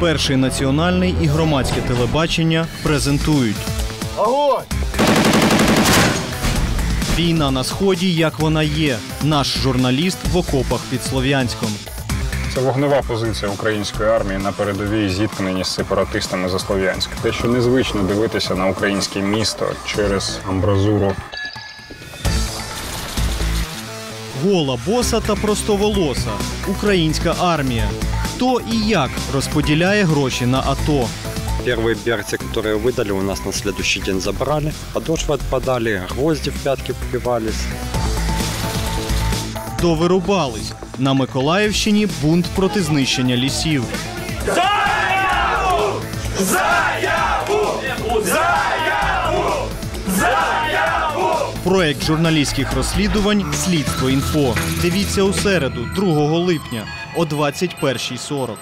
Перший національний і громадське телебачення презентують. Війна на сході, як вона є. Наш журналіст в окопах під Слов'янськом. Це вогнева позиція української армії на передовій зіткненні з сепаратистами за Слов'янськ. Те, що незвично дивитися на українське місто через амбразуру Гола боса та простоволоса. Українська армія. Хто і як розподіляє гроші на АТО. Первые берцы, которые выдали, у нас на следующий день забрали. Подошвы отпадали, гвозди в пятки впивались. Довирубались. На Миколаївщині бунт проти знищення лісів. Проект журналістських розслідувань Слідство інфо. Дивіться у середу, 2 липня о 21.40.